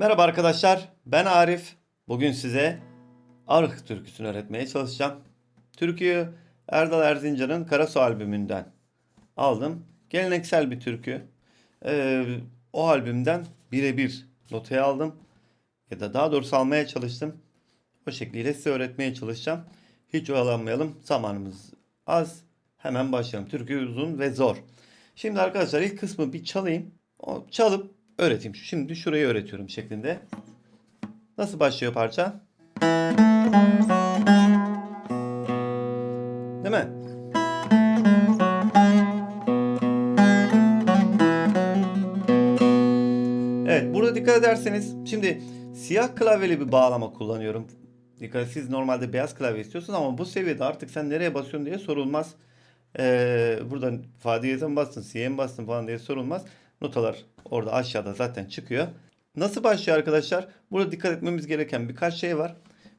Merhaba arkadaşlar, ben Arif. Bugün size Arık türküsünü öğretmeye çalışacağım. Türküyü Erdal Erzincan'ın Karasu albümünden aldım. Geleneksel bir türkü. Ee, o albümden birebir notaya aldım. Ya da daha doğrusu almaya çalıştım. O şekliyle size öğretmeye çalışacağım. Hiç oyalanmayalım. Zamanımız az. Hemen başlayalım. Türkü uzun ve zor. Şimdi arkadaşlar ilk kısmı bir çalayım. O çalıp öğreteyim. Şimdi şurayı öğretiyorum şeklinde. Nasıl başlıyor parça? Değil mi? Evet burada dikkat ederseniz şimdi siyah klavyeli bir bağlama kullanıyorum. Dikkat siz normalde beyaz klavye istiyorsunuz ama bu seviyede artık sen nereye basıyorsun diye sorulmaz. Ee, buradan fa diyeze mi bastın, si'ye mi bastın falan diye sorulmaz. Notalar orada aşağıda zaten çıkıyor. Nasıl başlıyor arkadaşlar? Burada dikkat etmemiz gereken birkaç şey var.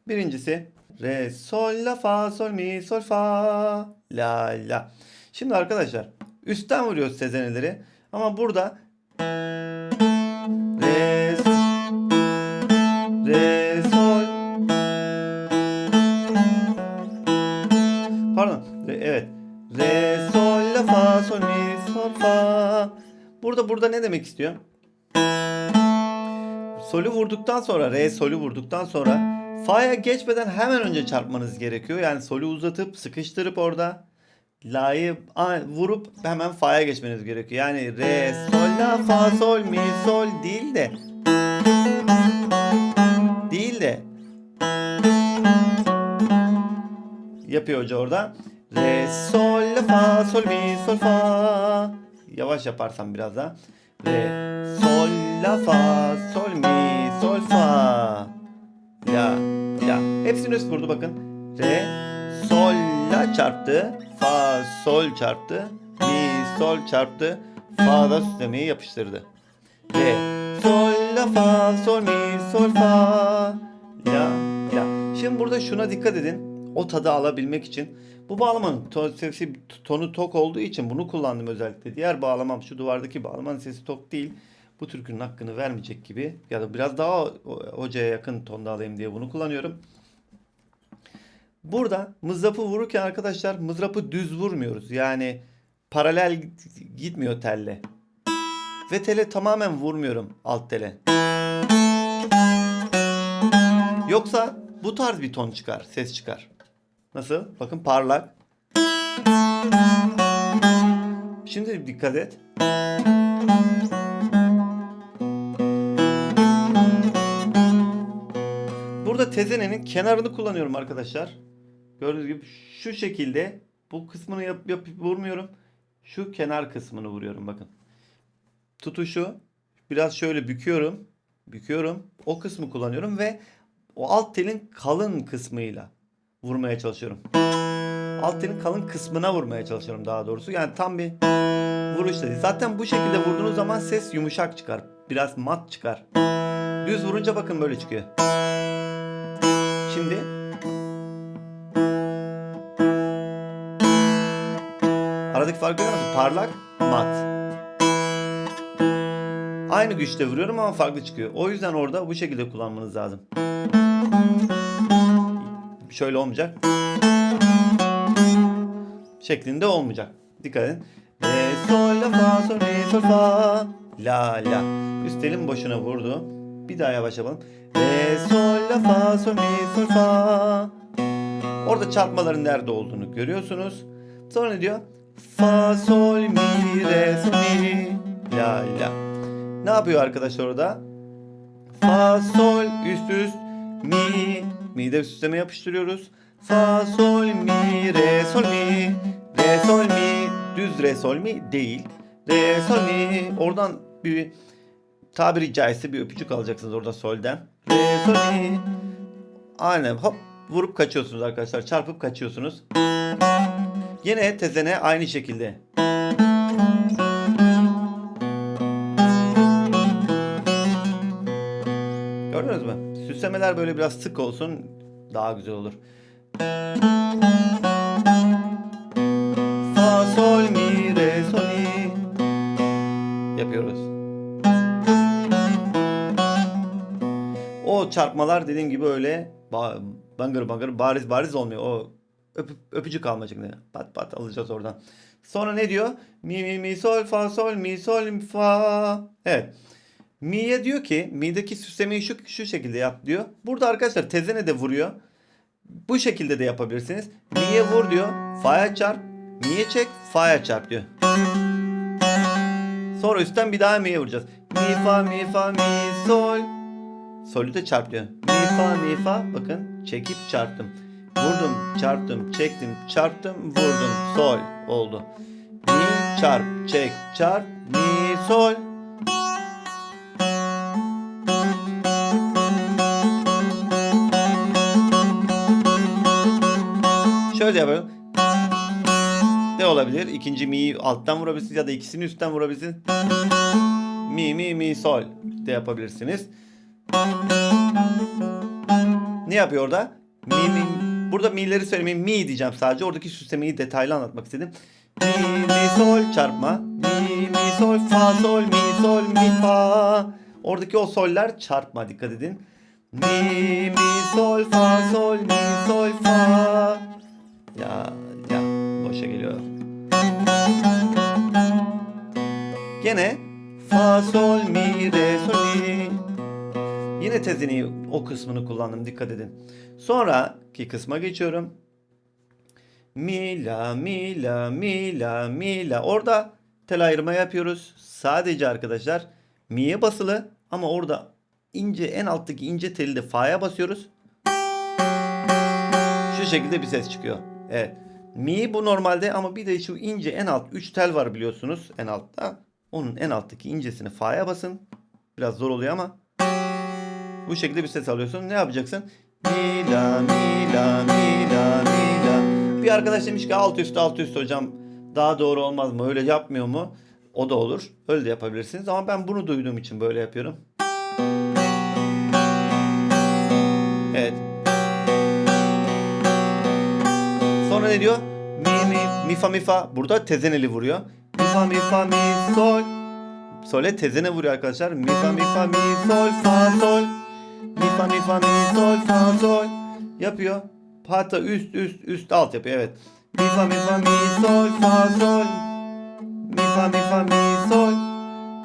Birincisi re, sol, la, fa, sol, mi, sol, fa, la, la. Şimdi arkadaşlar üstten vuruyoruz sezeneleri. Ama burada re, re, Burada burada ne demek istiyor? Solü vurduktan sonra, re solü vurduktan sonra fa'ya geçmeden hemen önce çarpmanız gerekiyor. Yani solü uzatıp sıkıştırıp orada la'yı vurup hemen fa'ya geçmeniz gerekiyor. Yani re, sol, la, fa, sol, mi, sol değil de değil de yapıyor hoca orada. Re, sol, la, fa, sol, mi, sol, fa. Yavaş yaparsam biraz daha. Re, sol, la, fa, sol, mi, sol, fa. La, la. Hepsini üst vurdu bakın. Re, sol, la çarptı. Fa, sol çarptı. Mi, sol çarptı. Fa da süslemeyi yapıştırdı. Re, sol, la, fa, sol, mi, sol, fa. La, la. Şimdi burada şuna dikkat edin. O tadı alabilmek için. Bu bağlamanın ton, sesi tonu tok olduğu için bunu kullandım özellikle. Diğer bağlamam şu duvardaki bağlamanın sesi tok değil. Bu türkünün hakkını vermeyecek gibi ya da biraz daha hocaya yakın tonda alayım diye bunu kullanıyorum. Burada mızrapı vururken arkadaşlar mızrapı düz vurmuyoruz. Yani paralel gitmiyor telle. Ve tele tamamen vurmuyorum alt tele. Yoksa bu tarz bir ton çıkar, ses çıkar. Nasıl? Bakın parlak. Şimdi dikkat et. Burada tezenenin kenarını kullanıyorum arkadaşlar. Gördüğünüz gibi şu şekilde bu kısmını yap, yapıp vurmuyorum. Şu kenar kısmını vuruyorum bakın. Tutuşu biraz şöyle büküyorum. Büküyorum. O kısmı kullanıyorum ve o alt telin kalın kısmıyla vurmaya çalışıyorum. Alt telin kalın kısmına vurmaya çalışıyorum daha doğrusu. Yani tam bir vuruş değil. Zaten bu şekilde vurduğunuz zaman ses yumuşak çıkar. Biraz mat çıkar. Düz vurunca bakın böyle çıkıyor. Şimdi aradaki farkı görüyor musun? Parlak, mat. Aynı güçte vuruyorum ama farklı çıkıyor. O yüzden orada bu şekilde kullanmanız lazım. Şöyle olmayacak. Şeklinde olmayacak. Dikkat edin. Re, sol, la, fa, sol, mi, sol, fa. La, la. Üst elin boşuna vurdu. Bir daha yavaş yapalım. Re, sol, la, fa, sol, mi, sol, fa. Orada çarpmaların nerede olduğunu görüyorsunuz. Sonra ne diyor? Fa, sol, mi, re, sol, mi. La, la. Ne yapıyor arkadaşlar orada? Fa, sol, üst üst, mi. Mi de üst üsteme yapıştırıyoruz. Fa, sol, mi, re, sol, mi. Re, sol, mi. Düz re, sol, mi değil. Re, sol, mi. Oradan bir tabiri caizse bir öpücük alacaksınız orada solden. Re, sol, mi. Aynen hop vurup kaçıyorsunuz arkadaşlar. Çarpıp kaçıyorsunuz. Yine tezene aynı şekilde. Süslemeler böyle biraz sık olsun daha güzel olur. Fa sol mi re sol mi yapıyoruz. o çarpmalar dediğim gibi öyle ba- bangır bangır bariz bariz olmuyor. O öp, öpücük almacık ne? Pat pat alacağız oradan. Sonra ne diyor? Mi mi mi sol fa sol mi sol fa. Evet. Mi'ye diyor ki mi'deki süslemeyi şu, şu şekilde yap diyor. Burada arkadaşlar tezene de vuruyor. Bu şekilde de yapabilirsiniz. Mi'ye vur diyor. Fa'ya çarp. Mi'ye çek. Fa'ya çarp diyor. Sonra üstten bir daha mi'ye vuracağız. Mi fa mi fa mi sol. Solü de çarp diyor. Mi fa mi fa. Bakın çekip çarptım. Vurdum, çarptım, çektim, çarptım, vurdum. Sol oldu. Mi çarp, çek, çarp, mi sol. Şöyle yapalım. Ne olabilir? İkinci mi'yi alttan vurabilirsiniz ya da ikisini üstten vurabilirsiniz. Mi mi mi sol de yapabilirsiniz. Ne yapıyor orada? Mi mi. Burada mi'leri söylemeyeyim. Mi diyeceğim sadece. Oradaki süslemeyi detaylı anlatmak istedim. Mi mi sol çarpma. Mi mi sol fa sol mi sol mi fa. Oradaki o soller çarpma dikkat edin. Mi mi sol fa sol mi sol fa. Ya ya boşa geliyor. Gene fa sol mi re sol mi. Yine tezini o kısmını kullandım dikkat edin. Sonraki kısma geçiyorum. Mi la mi la mi la mi la. Orada tel ayırma yapıyoruz. Sadece arkadaşlar mi'ye basılı ama orada ince en alttaki ince teli de fa'ya basıyoruz. Şu şekilde bir ses çıkıyor. Evet. Mi bu normalde ama bir de şu ince en alt 3 tel var biliyorsunuz en altta. Onun en alttaki incesini fa'ya basın. Biraz zor oluyor ama bu şekilde bir ses alıyorsun. Ne yapacaksın? Mi la mi la mi la mi la. Bir arkadaş demiş ki alt üst alt üst hocam daha doğru olmaz mı? Öyle yapmıyor mu? O da olur. Öyle de yapabilirsiniz ama ben bunu duyduğum için böyle yapıyorum. Ne diyor? Mi mi mi fa mi fa. Burada tezeneli vuruyor. Mi fa mi fa mi sol. Sole tezene vuruyor arkadaşlar. Mi fa mi fa mi sol fa sol. Mi fa mi fa mi sol fa sol. Yapıyor. Hatta üst üst üst alt yapıyor evet. Mi fa mi fa mi sol fa sol. Mi fa mi fa mi sol.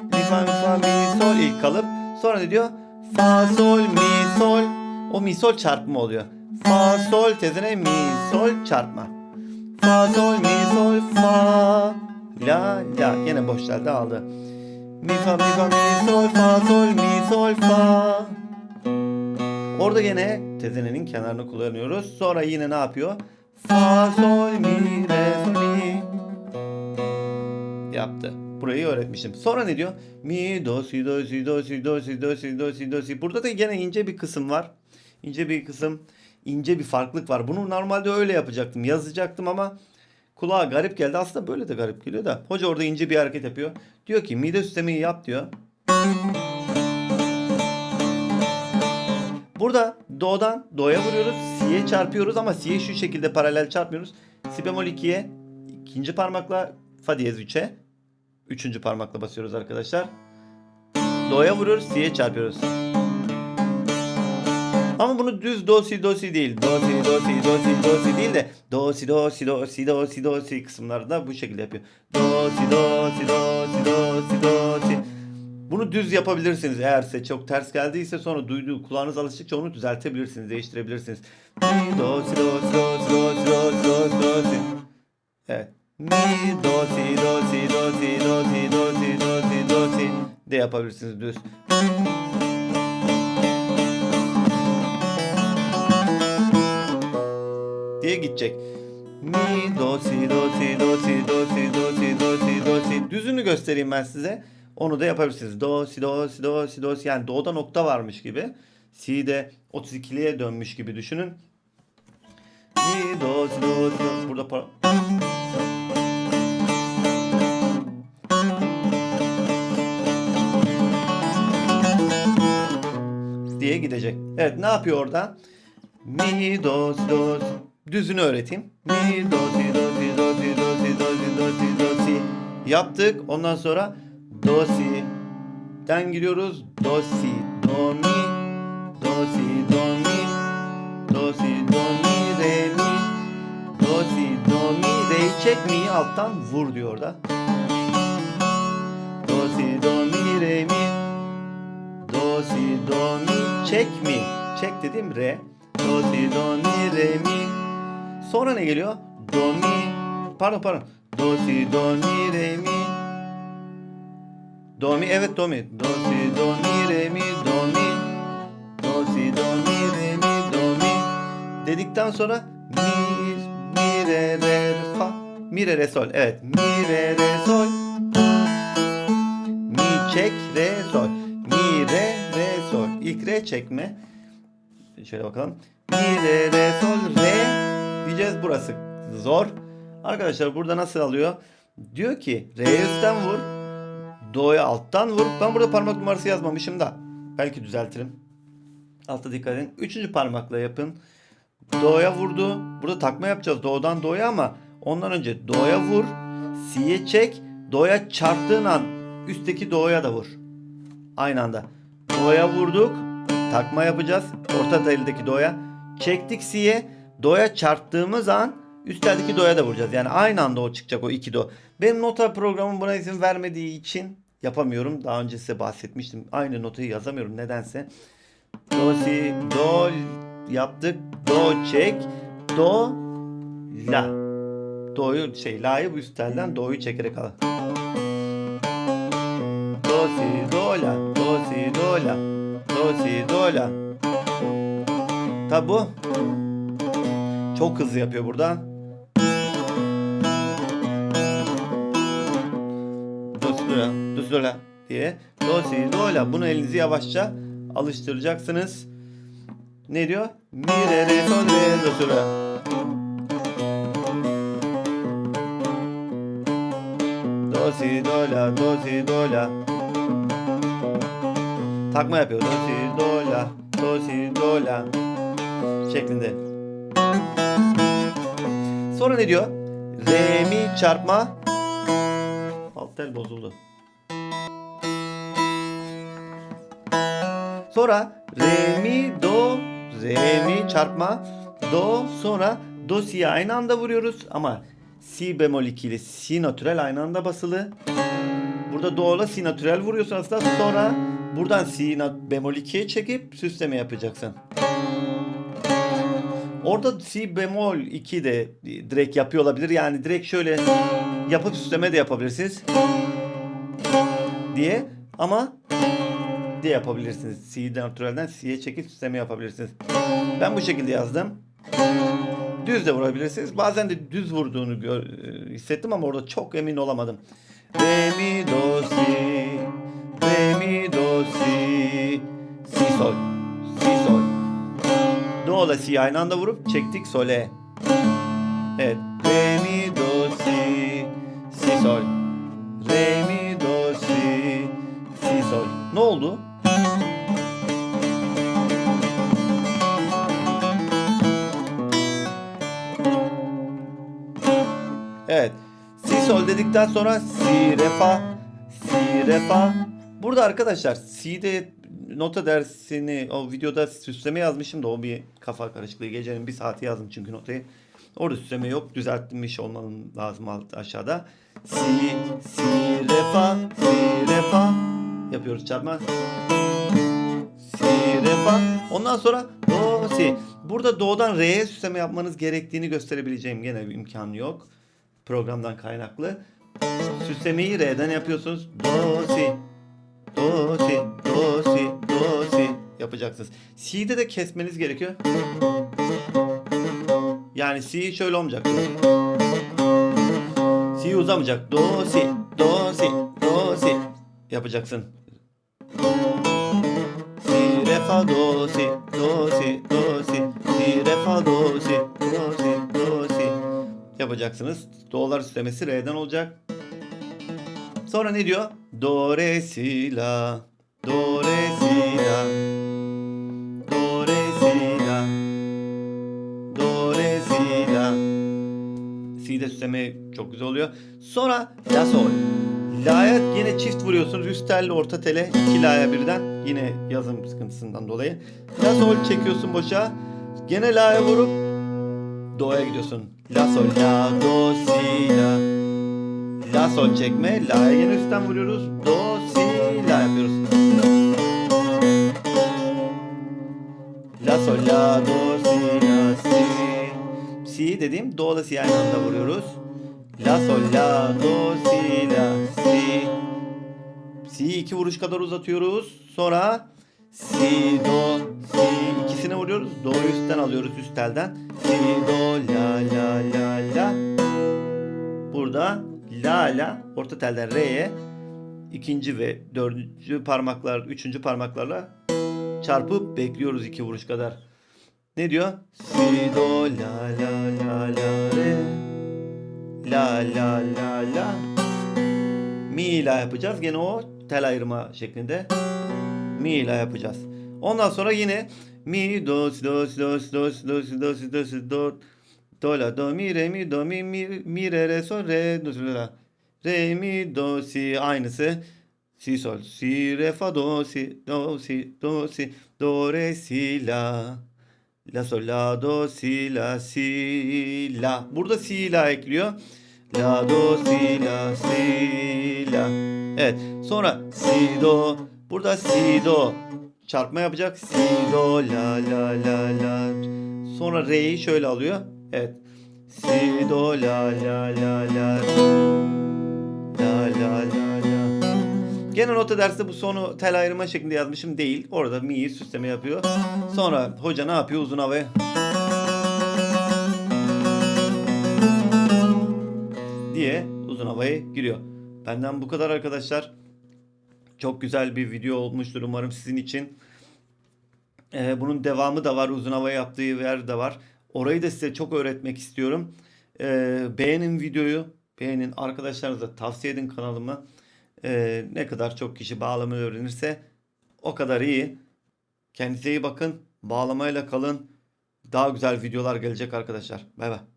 Mi fa mi fa mi sol ilk kalıp. Sonra ne diyor? Fa sol mi sol. O mi sol çarpma oluyor. Fa sol tezene mi sol çarpma. Fa sol mi sol fa. La la yine boş telde aldı. Mi fa mi fa mi sol fa sol mi sol fa. Orada yine tezenenin kenarını kullanıyoruz. Sonra yine ne yapıyor? Fa sol mi re mi. Yaptı. Burayı öğretmişim. Sonra ne diyor? Mi do si do si do si do si do si do si do si. Burada da gene ince bir kısım var. İnce bir kısım, ince bir farklılık var. Bunu normalde öyle yapacaktım, yazacaktım ama kulağa garip geldi. Aslında böyle de garip geliyor da. Hoca orada ince bir hareket yapıyor. Diyor ki mide süslemeyi yap diyor. Burada do'dan do'ya vuruyoruz. Si'ye çarpıyoruz ama si'ye şu şekilde paralel çarpmıyoruz. Si bemol 2'ye ikinci parmakla fa diyez 3'e üçüncü parmakla basıyoruz arkadaşlar. Do'ya vuruyoruz, si'ye çarpıyoruz. Ama bunu düz do si do si değil. Do si do si do si do si değil de do si do si do si do si do si kısımlarda bu şekilde yapıyor. Do si do si do si do si do si. Bunu düz yapabilirsiniz eğer size çok ters geldiyse sonra duyduğu kulağınız alıştıkça onu düzeltebilirsiniz, değiştirebilirsiniz. Mi do si do si do si do si do si do si do si. Evet. Mi do si do si do si do si do si do si do si de yapabilirsiniz düz. Diye gidecek. Mi do si do si do si do si do si do si do si. Düzünü göstereyim ben size. Onu da yapabilirsiniz. Do si do si do si do si. Yani do'da nokta varmış gibi. Si de 32'liye dönmüş gibi düşünün. Mi do si do si do. Burada para... diye gidecek. Evet ne yapıyor orada? Mi do si do si. Düzünü öğreteyim. Mi do si do si do si do si do si do si do si. Yaptık. Ondan sonra do si. Den giriyoruz. Do si do mi. Do si do mi. Do si do mi re mi. Do si do mi re'yi çek mi'yi alttan vur diyor orada. Do si do mi re mi. Do si do mi çek mi. Çek dediğim re. Do si do mi re mi. Sonra ne geliyor? Do mi. Pardon pardon. Do si do mi re mi. Do mi evet do mi. Do si do mi re mi do mi. Do si do mi re mi do mi. Dedikten sonra mi mi re re fa. Mi re re sol. Evet. Mi re re sol. Mi çek re sol. Mi re re sol. İlk re çekme. Şöyle bakalım. Mi re re sol re diyeceğiz burası zor. Arkadaşlar burada nasıl alıyor? Diyor ki re'ye üstten vur. Do'ya alttan vur. Ben burada parmak numarası yazmamışım da. Belki düzeltirim. Altta dikkat edin. Üçüncü parmakla yapın. Do'ya vurdu. Burada takma yapacağız Do'dan Do'ya ama ondan önce Do'ya vur. Si'ye çek. Do'ya çarptığın an üstteki Do'ya da vur. Aynı anda. Do'ya vurduk. Takma yapacağız. Orta eldeki Do'ya. Çektik Si'ye. Do'ya çarptığımız an üstlerdeki Do'ya da vuracağız. Yani aynı anda o çıkacak o iki Do. Benim nota programım buna izin vermediği için yapamıyorum. Daha önce size bahsetmiştim. Aynı notayı yazamıyorum nedense. Do, si, do yaptık. Do çek. Do, la. Do'yu şey la'yı bu üst telden do'yu çekerek al. Do si do la. Do si do la. Do si do la. Tabi bu çok hızlı yapıyor burada. Do si diye. Do si. Bunu elinizi yavaşça alıştıracaksınız. Ne diyor? Mi re re sol re do si la. Do si do la do si do la. Takma yapıyor. Do si do la do si do la şeklinde. Sonra ne diyor? Re mi çarpma. Alt tel bozuldu. Sonra re mi do re mi çarpma do sonra do si'ye aynı anda vuruyoruz ama si bemol 2 ile si natürel aynı anda basılı. Burada do ile si natürel vuruyorsun aslında sonra buradan si bemol 2'ye çekip süsleme yapacaksın. Orada si bemol 2 de direkt yapıyor olabilir. Yani direkt şöyle yapıp süsleme de yapabilirsiniz. Diye ama de yapabilirsiniz. Si natürelden si'ye çekip süsleme yapabilirsiniz. Ben bu şekilde yazdım. Düz de vurabilirsiniz. Bazen de düz vurduğunu gör, e, hissettim ama orada çok emin olamadım. Re mi do si Re mi do si Si sol Si sol Do ile si aynı anda vurup çektik sole. Evet. Re mi do si Si sol Re mi do si Si sol Ne oldu? Evet. Si sol dedikten sonra si re fa si re fa. Burada arkadaşlar si'de nota dersini o videoda süsleme yazmışım da o bir kafa karışıklığı. Gecenin bir saati yazdım çünkü notayı. Orada süsleme yok. Düzeltmiş olmam lazım alt aşağıda. Si, si, re, fa, si, re, fa. Yapıyoruz çarpma. Si, re, fa. Ondan sonra do, si. Burada do'dan re'ye süsleme yapmanız gerektiğini gösterebileceğim gene bir imkan yok. Programdan kaynaklı. Süslemeyi re'den yapıyorsunuz. Do, si. Do, si, do, si, do, si yapacaksınız. Si'de de kesmeniz gerekiyor. Yani si şöyle olmayacak. Si uzamayacak. Do, si, do, si, do, si yapacaksın. Si, re, fa, do, si, do, si, do, si, si, re, fa, do, si, do, si, do, si yapacaksınız. Do'lar süslemesi re'den olacak. Sonra ne diyor? Do, re, si, la. Do, re, si, la. Do, re, si, la. Do, re, si, la. Si'de süsleme çok güzel oluyor. Sonra la sol. La'ya yine çift vuruyorsunuz. Üst telle orta tele. iki la'ya birden. Yine yazım sıkıntısından dolayı. La sol çekiyorsun boşa. Gene la'ya vurup do'ya gidiyorsun. La sol la do si la. La sol çekme. La'ya gene üstten vuruyoruz. Do si la yapıyoruz. La sol la do si la si. Si dediğim do la si aynı anda vuruyoruz. La sol la do si la si. Si iki vuruş kadar uzatıyoruz. Sonra si do si ikisine vuruyoruz. Do'yu üstten alıyoruz üst telden. Si do la la la la. Burada la la orta telden re'ye ikinci ve dördüncü parmaklar, üçüncü parmaklarla çarpıp bekliyoruz iki vuruş kadar. Ne diyor? Si do la la la la re. La la la la. Mi la yapacağız. Gene o tel ayırma şeklinde. Mi la yapacağız. Ondan sonra yine mi do si do si do si do si do si do si do si do do la do mi re mi do mi mi mi re re sol re do la. Re mi do si aynısı. Si sol si re fa do si do si do si do re si la. La sol la do si la si la. Burada si la ekliyor. La do si la si la. Evet sonra si do. Burada si do. Çarpma yapacak. Si do la la la la. Sonra re'yi şöyle alıyor Evet. Si do la la la la La la la la Gene nota derste bu sonu tel ayrıma şeklinde yazmışım değil. Orada mi'yi süsleme yapıyor. Sonra hoca ne yapıyor uzun havaya? diye uzun havaya giriyor. Benden bu kadar arkadaşlar. Çok güzel bir video olmuştur umarım sizin için. Ee, bunun devamı da var. Uzun hava yaptığı yer de var. Orayı da size çok öğretmek istiyorum. Ee, beğenin videoyu. Beğenin. Arkadaşlarınıza tavsiye edin kanalımı. Ee, ne kadar çok kişi bağlamayı öğrenirse o kadar iyi. Kendinize iyi bakın. Bağlamayla kalın. Daha güzel videolar gelecek arkadaşlar. Bay bay.